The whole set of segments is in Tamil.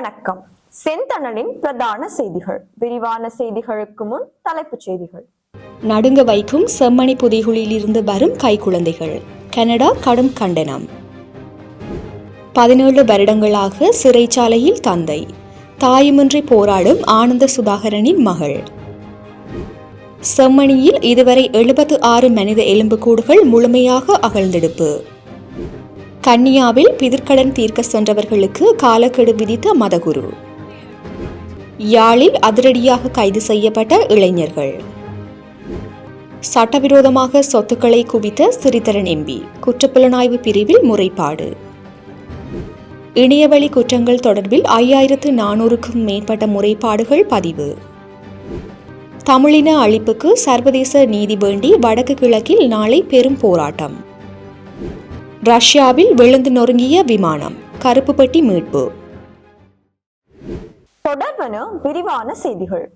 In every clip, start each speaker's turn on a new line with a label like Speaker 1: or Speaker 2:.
Speaker 1: வணக்கம். செந்தணலின் பிரதான செய்திகள். விரிவான செய்திகளுக்கு முன் தலைப்புச் செய்திகள்.
Speaker 2: நடுங்க வைக்கும் செம்மணி புதைகுழியில் இருந்து வரும் கைக்குழந்தைகள் கனடா கடும் கண்டனம். பதினேழு வருடங்களாக சிறைச்சாலையில் தந்தை. தாயுமின்றி போராடும் ஆனந்த சுதாகரனின் மகள். செம்மணியில் இதுவரை எழுபத்து ஆறு மனித எலும்புக்கூடுகள் முழுமையாக அகழ்ந்தெடுப்பு. கன்னியாவில் பிதிர்கடன் தீர்க்க சென்றவர்களுக்கு காலக்கெடு விதித்த மதகுரு. யாழில் அதிரடியாக கைது செய்யப்பட்ட இளைஞர்கள். சட்டவிரோதமாக சொத்துக்களை குவித்த சிறிதரன் எம்பி. குற்றப்புலனாய்வு பிரிவில் முறைப்பாடு. இணையவழி குற்றங்கள் தொடர்பில் ஐயாயிரத்து நானூறுக்கும் மேற்பட்ட முறைப்பாடுகள் பதிவு. தமிழின அழிப்புக்கு சர்வதேச நீதி வேண்டி வடக்கு கிழக்கில் நாளை பெரும் போராட்டம். ரஷ்யாவில் விழுந்து நொறுங்கிய விமானம் கருப்பு பெட்டி மீட்பு
Speaker 1: தொடர்வன விரிவான செய்திகள்.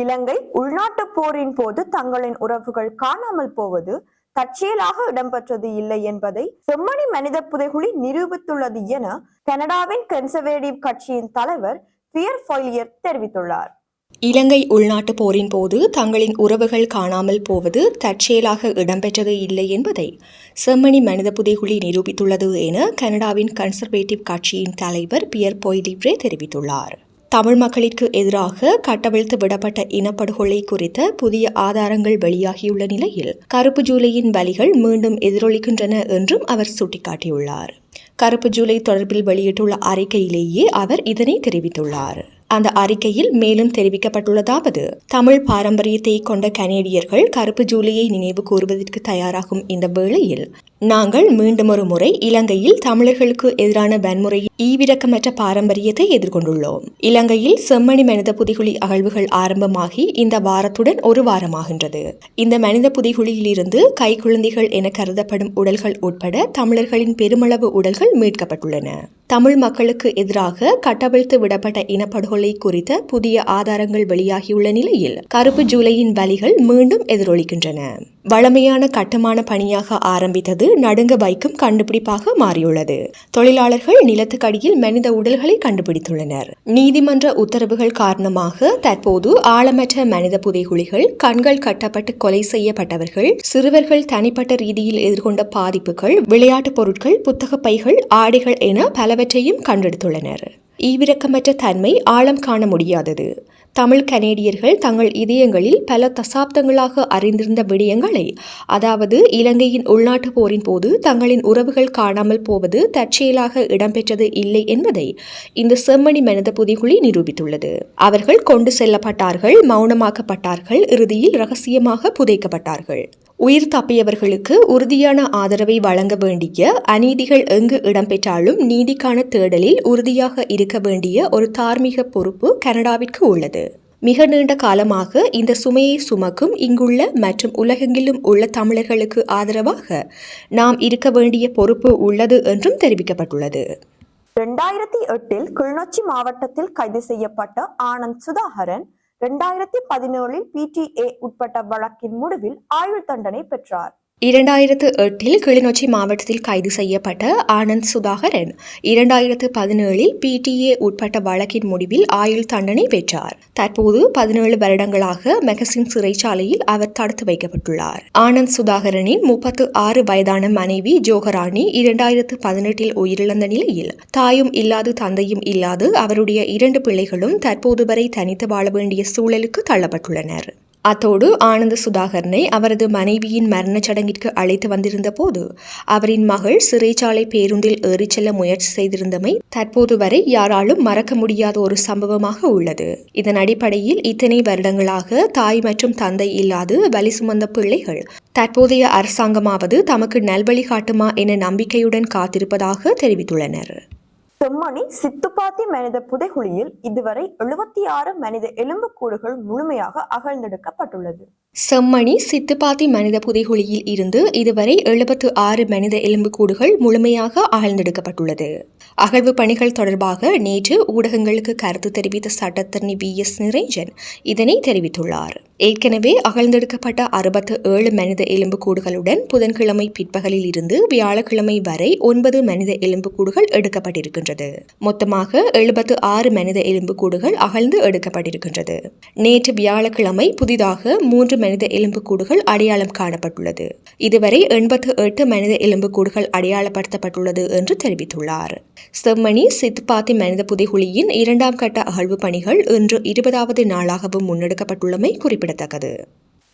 Speaker 1: இலங்கை உள்நாட்டுப் போரின் போது தங்களின் உறவுகள் காணாமல் போவது தற்செயலாக இடம்பெற்றது இல்லை என்பதை செம்மணி மனித புதைகுழி நிரூபித்துள்ளது என கனடாவின் கன்சர்வேட்டிவ் கட்சியின் தலைவர் பியர் ஃபொய்லியர் தெரிவித்துள்ளார்.
Speaker 2: இலங்கை உள்நாட்டுப் போரின் போது தங்களின் உறவுகள் காணாமல் போவது தற்செயலாக இடம்பெற்றது இல்லை என்பதை செம்மணி மனித புதைகுழி நிரூபித்துள்ளது என கனடாவின் கன்சர்வேட்டிவ் கட்சியின் தலைவர் பியர் பொய்லிவ்ரே தெரிவித்துள்ளார். தமிழ் மக்களிற்கு எதிராக கட்டவிழ்த்து விடப்பட்ட இனப்படுகொலை குறித்த புதிய ஆதாரங்கள் வெளியாகியுள்ள நிலையில் கருப்பு ஜூலையின் வலிகள் மீண்டும் எதிரொலிக்கின்றன என்றும் அவர் சுட்டிக்காட்டியுள்ளார். கருப்பு ஜூலை தொடர்பில் வெளியிட்டுள்ள அறிக்கையிலேயே அவர் இதனை தெரிவித்துள்ளார். அந்த அறிக்கையில் மேலும் தெரிவிக்கப்பட்டுள்ளதாவது தமிழ் பாரம்பரியத்தை கொண்ட கனேடியர்கள் கருப்பு ஜூலியை நினைவு கூறுவதற்கு தயாராகும் இந்த வேளையில் நாங்கள் மீண்டும் ஒரு முறை இலங்கையில் தமிழர்களுக்கு எதிரான வன்முறை ஈவிரக்கமற்ற பாரம்பரியத்தை எதிர்கொண்டுள்ளோம். இலங்கையில் செம்மணி மனித புதிகுழி அகழ்வுகள் ஆரம்பமாகி இந்த வாரத்துடன் ஒரு வாரமாகின்றது. இந்த மனித புதைகுழியிலிருந்து கைக்குழந்தைகள் என கருதப்படும் உடல்கள் உட்பட தமிழர்களின் பெருமளவு உடல்கள் மீட்கப்பட்டுள்ளன. தமிழ் மக்களுக்கு எதிராக கட்டவிழ்த்து விடப்பட்ட இனப்படுகொலை குறித்த புதிய ஆதாரங்கள் வெளியாகியுள்ள நிலையில் கருப்பு ஜூலையின் வலிகள் மீண்டும் எதிரொலிக்கின்றன. வளமையான கட்டுமான பணியாக ஆரம்பித்தது நடுங்க வைக்கும் கண்டுபிடிப்பாக மாறியுள்ளது. தொழிலாளர்கள் நிலத்துக்கடியில் மனித உடல்களை கண்டுபிடித்துள்ளனர். நீதிமன்ற உத்தரவுகள் காரணமாக தற்போது ஆழமற்ற மனித புதைகுழிகள் கண்கள் கட்டப்பட்டு கொலை செய்யப்பட்டவர்கள் சிறுவர்கள் தனிப்பட்ட ரீதியில் எதிர்கொண்ட பாதிப்புகள் விளையாட்டுப் பொருட்கள் புத்தக பைகள் ஆடைகள் என பலவற்றையும் கண்டெடுத்துள்ளனர். ஈவிரக்கமற்ற தன்மை ஆழம் காண முடியாதது. தமிழ் கனேடியர்கள் தங்கள் இதயங்களில் பல தசாப்தங்களாக அறிந்திருந்த விடயங்களை அதாவது இலங்கையின் உள்நாட்டுப் போரின் போது தங்களின் உறவுகள் காணாமல் போவது தற்செயலாக இடம்பெற்றது இல்லை என்பதை இந்த செம்மணி மனித புதிகுழி நிரூபித்துள்ளது. அவர்கள் கொண்டு செல்லப்பட்டார்கள் மௌனமாக்கப்பட்டார்கள் இறுதியில் ரகசியமாக புதைக்கப்பட்டார்கள். உயிர் தப்பியவர்களுக்கு உறுதியான ஆதரவை வழங்க வேண்டிய அநீதிகள் எங்கு இடம்பெற்றாலும் நீதிக்கான தேடலில் உறுதியாக இருக்க வேண்டிய ஒரு தார்மீக பொறுப்பு கனடாவிற்கு உள்ளது. மிக நீண்ட காலமாக இந்த சுமையை சுமக்கும் இங்குள்ள மற்றும் உலகெங்கிலும் உள்ள தமிழர்களுக்கு ஆதரவாக நாம் இருக்க வேண்டிய பொறுப்பு உள்ளது என்றும் தெரிவிக்கப்பட்டுள்ளது.
Speaker 1: இரண்டாயிரத்தி எட்டில் கிளிநொச்சி மாவட்டத்தில் கைது செய்யப்பட்ட ஆனந்த் சுதாகரன் இரண்டாயிரத்தி பதினேழில் பிடிஏ உட்பட்ட வழக்கின் முடிவில் ஆயுள் தண்டனை பெற்றார்.
Speaker 2: இரண்டாயிரத்து எட்டில் கிளிநொச்சி மாவட்டத்தில் கைது செய்யப்பட்ட ஆனந்த் சுதாகரன். இரண்டாயிரத்து பதினேழில் பிடிஏ உட்பட்ட வழக்கின் முடிவில் ஆயுள் தண்டனை பெற்றார். தற்போது பதினேழு வருடங்களாக மெகசின் சிறைச்சாலையில் அவர் தடுத்து வைக்கப்பட்டுள்ளார். ஆனந்த் சுதாகரனின் முப்பத்து ஆறு வயதான மனைவி ஜோகராணி இரண்டாயிரத்து பதினெட்டில் உயிரிழந்த நிலையில் தாயும் இல்லாது தந்தையும் இல்லாது அவருடைய இரண்டு பிள்ளைகளும் தற்போது வரை தனித்து வாழ வேண்டிய சூழலுக்கு தள்ளப்பட்டுள்ளனர். அத்தோடு ஆனந்த சுதாகரனை அவரது மனைவியின் மரணச் சடங்கிற்கு அழைத்து வந்திருந்த போது அவரின் மகள் சிறைச்சாலை பேருந்தில் ஏறிச் செல்ல முயற்சி செய்திருந்தமை தற்போது வரை யாராலும் மறக்க முடியாத ஒரு சம்பவமாக உள்ளது. இதன் அடிப்படையில் இத்தனை வருடங்களாக தாய் மற்றும் தந்தை இல்லாது வலி சுமந்த பிள்ளைகள் தற்போதைய அரசாங்கமாவது தமக்கு நல்வழி காட்டுமா என நம்பிக்கையுடன் காத்திருப்பதாக தெரிவித்துள்ளனர்.
Speaker 1: செம்மணி சித்துப்பாத்தி மனித புதைகுழியில் இதுவரை எழுபத்தி ஆறு மனித எலும்புக்கூடுகள் முழுமையாக அகழ்ந்தெடுக்கப்பட்டுள்ளது.
Speaker 2: செம்மணி சித்துப்பாத்தி மனித புதைகுழியில் இருந்து இதுவரை எழுபத்து ஆறு மனித எலும்புக்கூடுகள் முழுமையாக அகழ்ந்தெடுக்கப்பட்டுள்ளது. அகழ்வு பணிகள் தொடர்பாக நேற்று ஊடகங்களுக்கு கருத்து தெரிவித்த சட்டத்தரணி வி எஸ் நிரஞ்சன் இதனை தெரிவித்துள்ளார். ஏற்கனவே அகழ்ந்தெடுக்கப்பட்ட அறுபத்து ஏழு மனித எலும்புக்கூடுகளுடன் புதன்கிழமை பிற்பகலில் இருந்து வியாழக்கிழமை வரை ஒன்பது மனித எலும்புக்கூடுகள் எடுக்கப்பட்டிருக்கின்றது. மொத்தமாக எழுபத்து ஆறு மனித எலும்புக்கூடுகள் அகழ்ந்து எடுக்கப்பட்டிருக்கின்றது. நேற்று வியாழக்கிழமை புதிதாக மூன்று மனித எலும்புக்கூடுகள் அடையாளம் காணப்பட்டுள்ளது. இதுவரை எண்பத்து எட்டு மனித எலும்புக்கூடுகள் அடையாளப்படுத்தப்பட்டுள்ளது என்று தெரிவித்துள்ளார். செம்மணி சித்பாத்தி மனித புதைகுழியின் இரண்டாம் கட்ட அகழ்வு பணிகள் இன்று இருபதாவது நாளாகவும் முன்னெடுக்கப்பட்டுள்ளமை குறிப்பிடத்தக்கது.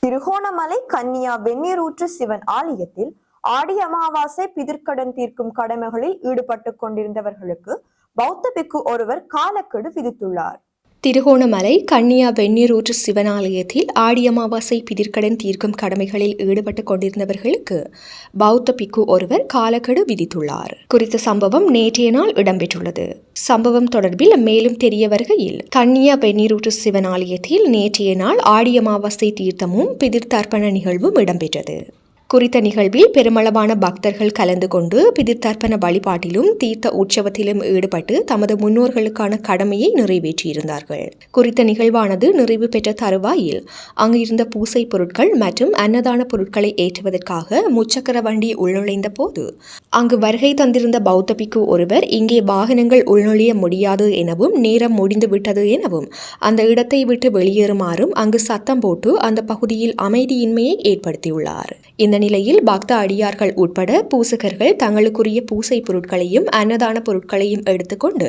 Speaker 1: திருகோணமலை கன்னியா வெந்நீரூற்று சிவன் ஆலயத்தில் ஆடி அமாவாசை பிதிர்க்கடன் தீர்க்கும் கடமைகளில் ஈடுபட்டு கொண்டிருந்தவர்களுக்கு பௌத்த பிக்கு ஒருவர் காலக்கெடு விதித்துள்ளார்.
Speaker 2: திருகோணமலை கன்னியா வெந்நீரூற்று சிவனாலயத்தில் ஆடி அமாவாசை பிதிர்க்கடன் தீர்க்கும் கடமைகளில் ஈடுபட்டுக் கொண்டிருந்தவர்களுக்கு பௌத்த பிக்கு ஒருவர் காலக்கெடு விதித்துள்ளார். குறித்த சம்பவம் நேற்றைய நாள் இடம்பெற்றுள்ளது. சம்பவம் தொடர்பில் மேலும் தெரிய வருகையில் கன்னியா வெந்நீரூற்று சிவனாலயத்தில் நேற்றைய நாள் ஆடி அமாவாசை தீர்த்தமும் பிதிர்தர்ப்பண நிகழ்வும் இடம்பெற்றது. குறித்த நிகழ்வில் பெருமளவான பக்தர்கள் கலந்து கொண்டு பிதிர்த்தர்ப்பண வழிபாட்டிலும் தீர்த்த உற்சவத்திலும் ஈடுபட்டு தமது முன்னோர்களுக்கான கடமையை நிறைவேற்றியிருந்தார்கள். குறித்த நிகழ்வானது நிறைவு பெற்ற தருவாயில் அங்கு இருந்த பூசை பொருட்கள் மற்றும் அன்னதான பொருட்களை ஏற்றுவதற்காக முச்சக்கர வண்டி உள்நுழைந்த போது அங்கு வருகை தந்திருந்த பௌத்த பிக்கு ஒருவர் இங்கே வாகனங்கள் உள்நுழைய முடியாது எனவும் நேரம் முடிந்து விட்டது எனவும் அந்த இடத்தை விட்டு வெளியேறுமாறும் அங்கு சத்தம் போட்டு அந்த பகுதியில் அமைதியின்மையை ஏற்படுத்தியுள்ளார் இந்த நிலையில் பக்த அடியார்கள் உட்பட பூசகர்கள் தங்களுக்குரிய பூசை பொருட்களையும் அன்னதான பொருட்களையும் எடுத்துக்கொண்டு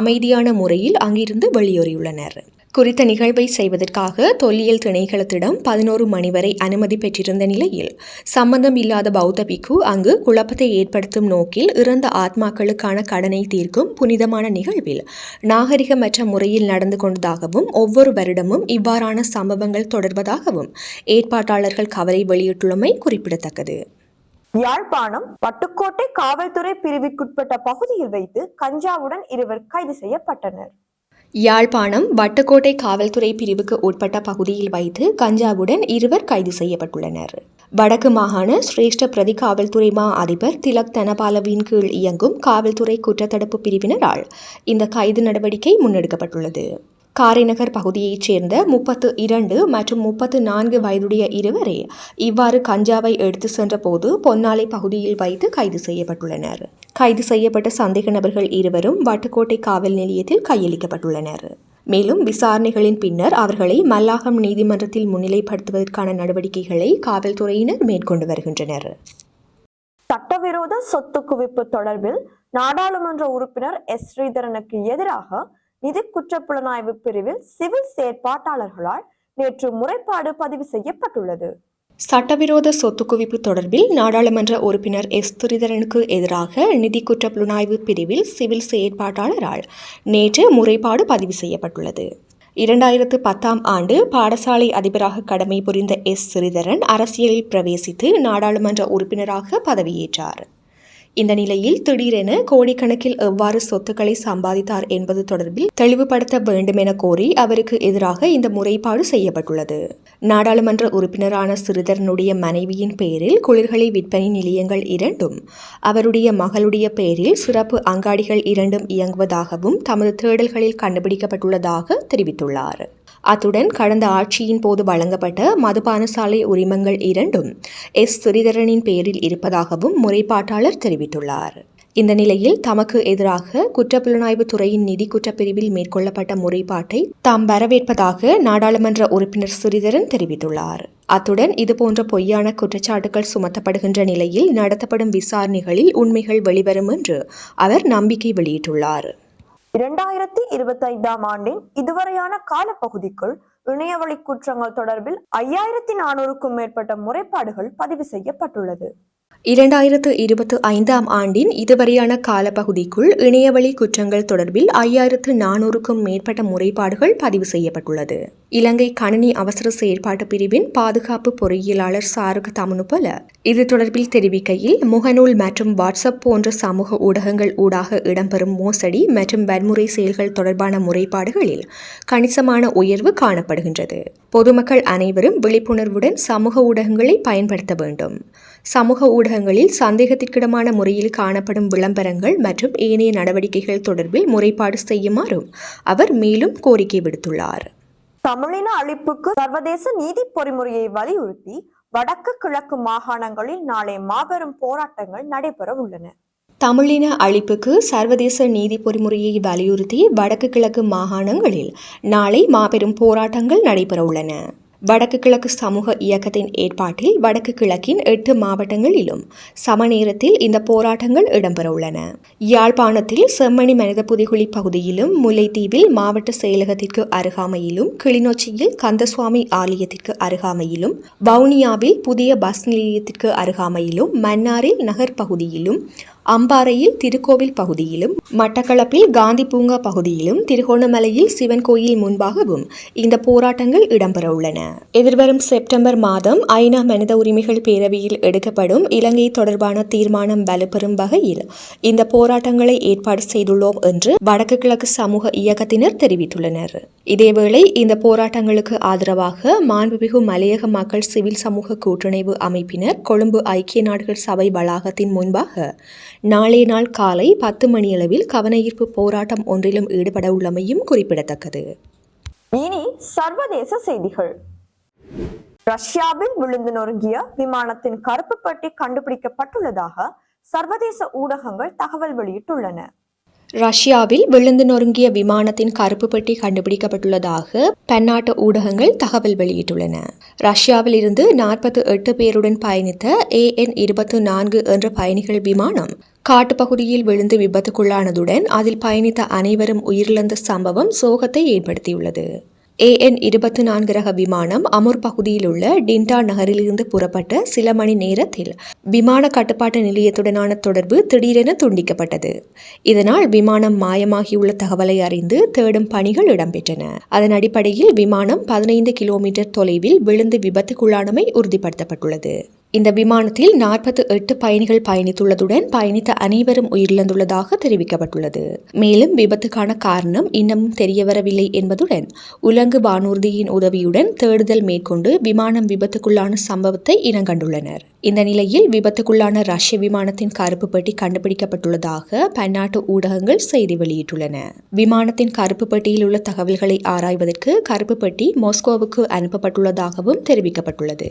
Speaker 2: அமைதியான முறையில் அங்கிருந்து வெளியேறியுள்ளனர். குறித்த நிகழ்வை செய்வதற்காக தொல்லியல் திணைக்களத்திடம் பதினோரு மணி வரை அனுமதி பெற்றிருந்த நிலையில் சம்பந்தம் இல்லாத பௌத்த பிக்கு அங்கு குழப்பத்தை ஏற்படுத்தும் நோக்கில் இறந்த ஆத்மாக்களுக்கான கடனை தீர்க்கும் புனிதமான நிகழ்வில் நாகரிகமற்ற முறையில் நடந்து கொண்டதாகவும் ஒவ்வொரு வருடமும் இவ்வாறான சம்பவங்கள் தொடர்வதாகவும் ஏற்பாட்டாளர்கள் கவலை வெளியிட்டுள்ளமை குறிப்பிடத்தக்கது.
Speaker 1: யாழ்ப்பாணம் பட்டுக்கோட்டை காவல்துறை பிரிவிற்குட்பட்ட பகுதியில் வைத்து கஞ்சாவுடன் இருவர் கைது செய்யப்பட்டனர்.
Speaker 2: யாழ்ப்பாணம் வட்டக்கோட்டை காவல்துறை பிரிவுக்கு உட்பட்ட பகுதியில் வைத்து கஞ்சாவுடன் இருவர் கைது செய்யப்பட்டுள்ளனர். வடக்கு மாகாண சிரேஷ்ட பிரதி காவல்துறை மா அதிபர் திலக் தனபாலவின் கீழ் இயங்கும் காவல்துறை குற்றத்தடுப்பு பிரிவினரால் இந்த கைது நடவடிக்கை முன்னெடுக்கப்பட்டுள்ளது. காரைநகர் பகுதியைச் சேர்ந்த முப்பத்து இரண்டு மற்றும் முப்பத்து நான்கு வயதுடைய இருவரே இவ்வாறு கஞ்சாவை எடுத்து சென்றபோது பொன்னாலை பகுதியில் வைத்து கைது செய்யப்பட்டுள்ளனர். கைது செய்யப்பட்ட சந்தேக நபர்கள் இருவரும் வட்டுக்கோட்டை காவல் நிலையத்தில் கையளிக்கப்பட்டுள்ளனர். மேலும் விசாரணைகளின் பின்னர் அவர்களை மல்லாகம் நீதிமன்றத்தில் முன்னிலைப்படுத்துவதற்கான நடவடிக்கைகளை காவல்துறையினர் மேற்கொண்டு வருகின்றனர்.
Speaker 1: சட்டவிரோத சொத்து குவிப்பு தொடர்பில் நாடாளுமன்ற உறுப்பினர் எஸ். ஸ்ரீதரனுக்கு எதிராக நிதி குற்றப்புலனாய்வு பிரிவில் சிவில் செயற்பாட்டாளர்களால் நேற்று முறைப்பாடு பதிவு செய்யப்பட்டுள்ளது.
Speaker 2: சட்டவிரோத சொத்து குவிப்பு தொடர்பில் நாடாளுமன்ற உறுப்பினர் எஸ். துரிதரனுக்கு எதிராக நிதி குற்ற புலனாய்வு பிரிவில் சிவில் செயற்பாட்டாளரால் நேற்று முறைப்பாடு பதிவு செய்யப்பட்டுள்ளது. இரண்டாயிரத்து பத்தாம் ஆண்டு பாடசாலை அதிபராக கடமை புரிந்த எஸ். ஸ்ரீதரன் அரசியலில் பிரவேசித்து நாடாளுமன்ற உறுப்பினராக பதவியேற்றார். இந்த நிலையில் திடீரென கோடிக்கணக்கில் எவ்வாறு சொத்துக்களை சம்பாதித்தார் என்பது தொடர்பில் தெளிவுபடுத்த வேண்டும் என கோரி அவருக்கு எதிராக இந்த முறைப்பாடு செய்யப்பட்டுள்ளது. நாடாளுமன்ற உறுப்பினரான சிறிதரனுடைய மனைவியின் பெயரில் குளிர்களை விற்பனை நிலையங்கள் இரண்டும் அவருடைய மகளுடைய பெயரில் சிறப்பு அங்காடிகள் இரண்டும் இயங்குவதாகவும் தமது தேடல்களில் கண்டுபிடிக்கப்பட்டுள்ளதாக தெரிவித்துள்ளார். அத்துடன் கடந்த ஆட்சியின் போது வழங்கப்பட்ட மதுபானசாலை உரிமங்கள் இரண்டும் எஸ். ஸ்ரீதரனின் பெயரில் இருப்பதாகவும் முறைப்பாட்டாளர் தெரிவித்துள்ளார். இந்த நிலையில் தமக்கு எதிராக குற்றப்புலனாய்வு துறையின் நிதி குற்றப்பிரிவில் மேற்கொள்ளப்பட்ட முறைப்பாட்டை தாம் வரவேற்பதாக நாடாளுமன்ற உறுப்பினர் ஸ்ரீதரன் தெரிவித்துள்ளார். அத்துடன் இதுபோன்ற பொய்யான குற்றச்சாட்டுகள் சுமத்தப்படுகின்ற நிலையில் நடத்தப்படும் விசாரணைகளில் உண்மைகள் வெளிவரும் என்று அவர் நம்பிக்கை வெளியிட்டுள்ளார்.
Speaker 1: இரண்டாயிரத்தி இருபத்தி ஐந்தாம் ஆண்டின் இதுவரையான காலப்பகுதிக்குள் இணையவழி குற்றங்கள் தொடர்பில் ஐயாயிரத்தி நானூறுக்கும் மேற்பட்ட முறைப்பாடுகள் பதிவு செய்யப்பட்டுள்ளது.
Speaker 2: இரண்டாயிரத்து இருபத்து ஐந்தாம் ஆண்டின் இதுவரையான காலப்பகுதிக்குள் இணையவழி குற்றங்கள் தொடர்பில் ஐயாயிரத்து நானூறுக்கும் மேற்பட்ட முறைப்பாடுகள் பதிவு செய்யப்பட்டுள்ளது. இலங்கை கணினி அவசர செயற்பாட்டு பிரிவின் பாதுகாப்பு பொறியியலாளர் சாருக தமனுபல இது தொடர்பில் தெரிவிக்கையில் முகநூல் மற்றும் வாட்ஸ்அப் போன்ற சமூக ஊடகங்கள் ஊடாக இடம்பெறும் மோசடி மற்றும் வன்முறை செயல்கள் தொடர்பான முறைப்பாடுகளில் கணிசமான உயர்வு காணப்படுகின்றது. பொதுமக்கள் அனைவரும் விழிப்புணர்வுடன் சமூக ஊடகங்களை பயன்படுத்த வேண்டும். சமூக ஊடகங்களில் சந்தேகத்திற்கிடமான முறையில் காணப்படும் விளம்பரங்கள் மற்றும் ஏனைய நடவடிக்கைகள் தொடர்பில் முறைப்பாடு செய்யுமாறும் அவர் மேலும் கோரிக்கை விடுத்துள்ளார்.
Speaker 1: தமிழின அழிப்புக்கு சர்வதேச நீதி பொறிமுறையை வலியுறுத்தி வடக்கு கிழக்கு மாகாணங்களில் நாளை மாபெரும் போராட்டங்கள் நடைபெற உள்ளன.
Speaker 2: தமிழின அழிப்புக்கு சர்வதேச நீதி பொறிமுறையை வலியுறுத்தி வடக்கு கிழக்கு மாகாணங்களில் நாளை மாபெரும் போராட்டங்கள் நடைபெற உள்ளன. வடக்கு கிழக்கு சமூக இயக்கத்தின் ஏற்பாட்டில் வடக்கு கிழக்கின் எட்டு மாவட்டங்களிலும் சமநேரத்தில் இந்த போராட்டங்கள் இடம்பெறவுள்ளன. யாழ்ப்பாணத்தில் செம்மணி மனித புதிகுழி பகுதியிலும் முல்லைத்தீவில் மாவட்ட செயலகத்திற்கு அருகாமையிலும் கிளிநொச்சியில் கந்தசுவாமி ஆலயத்திற்கு அருகாமையிலும் வவுனியாவில் புதிய பஸ் நிலையத்திற்கு அருகாமையிலும் மன்னாரில் நகர் பகுதியிலும் அம்பாறையில் திருக்கோவில் பகுதியிலும் மட்டக்களப்பில் காந்தி பூங்கா பகுதியிலும் திருகோணமலையில் சிவன் கோயில் முன்பாகவும் இந்த போராட்டங்கள் இடம்பெற உள்ளன எதிர்வரும் செப்டம்பர் மாதம் ஐநா மனித உரிமைகள் பேரவையில் எடுக்கப்படும் இலங்கை தொடர்பான தீர்மானம் வலுப்பெறும் வகையில் இந்த போராட்டங்களை ஏற்பாடு செய்துள்ளோம் என்று வடக்கு கிழக்கு சமூக இயக்கத்தினர் தெரிவித்துள்ளனர். இதேவேளை இந்த போராட்டங்களுக்கு ஆதரவாக மாண்புமிகு மலையக மக்கள் சிவில் சமூக கூட்டுணைவு அமைப்பினர் கொழும்பு ஐக்கிய நாடுகள் சபை வளாகத்தின் முன்பாக நாளைய நாள் காலை பத்து மணியளவில் கவனஈர்ப்பு போராட்டம் ஒன்றிலும் ஈடுபட உள்ளமையும் குறிப்பிடத்தக்கது.
Speaker 1: இனி சர்வதேச செய்திகள். ரஷ்யாவில் விழுந்து நொறுங்கிய விமானத்தின் கருப்பு பட்டி கண்டுபிடிக்கப்பட்டுள்ளதாக சர்வதேச ஊடகங்கள் தகவல் வெளியிட்டுள்ளன.
Speaker 2: ரஷ்யாவில் விழுந்து நொறுங்கிய விமானத்தின் கருப்பு பெட்டி கண்டுபிடிக்கப்பட்டுள்ளதாக பன்னாட்டு ஊடகங்கள் தகவல் வெளியிட்டுள்ளன. ரஷ்யாவில் இருந்து நாற்பத்தி எட்டு பேருடன் பயணித்த ஏஎன் இருபத்து நான்கு என்ற பயணிகள் விமானம் காட்டுப்பகுதியில் விழுந்து விபத்துக்குள்ளானதுடன் அதில் பயணித்த அனைவரும் உயிரிழந்த சம்பவம் சோகத்தை ஏற்படுத்தியுள்ளது. ஏஎன் இருபத்தி நான்கு ரக விமானம் அமுர் பகுதியில் உள்ள டிண்டா நகரிலிருந்து புறப்பட்ட சில மணி நேரத்தில் விமான கட்டுப்பாட்டு நிலையத்துடனான தொடர்பு திடீரென துண்டிக்கப்பட்டது. இதனால் விமானம் மாயமாகியுள்ள தகவலை அறிந்து தேடும் பணிகள் இடம்பெற்றன. அதன் அடிப்படையில் விமானம் பதினைந்து கிலோமீட்டர் தொலைவில் விழுந்து விபத்துக்குள்ளானமை உறுதிப்படுத்தப்பட்டுள்ளது. இந்த விமானத்தில் நாற்பத்தி எட்டு பயணிகள் பயணித்துள்ளதுடன் பயணித்த அனைவரும் உயிரிழந்துள்ளதாக தெரிவிக்கப்பட்டுள்ளது. மேலும் விபத்துக்கான காரணம் இன்னமும் தெரியவரவில்லை என்பதுடன் உலங்கு வானூர்தியின் உதவியுடன் தேடுதல் மேற்கொண்டு விமானம் விபத்துக்குள்ளான சம்பவத்தை இனங்கண்டுள்ளனர். இந்த நிலையில் விபத்துக்குள்ளான ரஷ்ய விமானத்தின் கருப்பு பெட்டி கண்டுபிடிக்கப்பட்டுள்ளதாக பன்னாட்டு ஊடகங்கள் செய்தி வெளியிட்டுள்ளன. விமானத்தின் கருப்பு பெட்டியில் உள்ள தகவல்களை ஆராய்வதற்கு கருப்பு பெட்டி மாஸ்கோவுக்கு அனுப்பப்பட்டுள்ளதாகவும் தெரிவிக்கப்பட்டுள்ளது.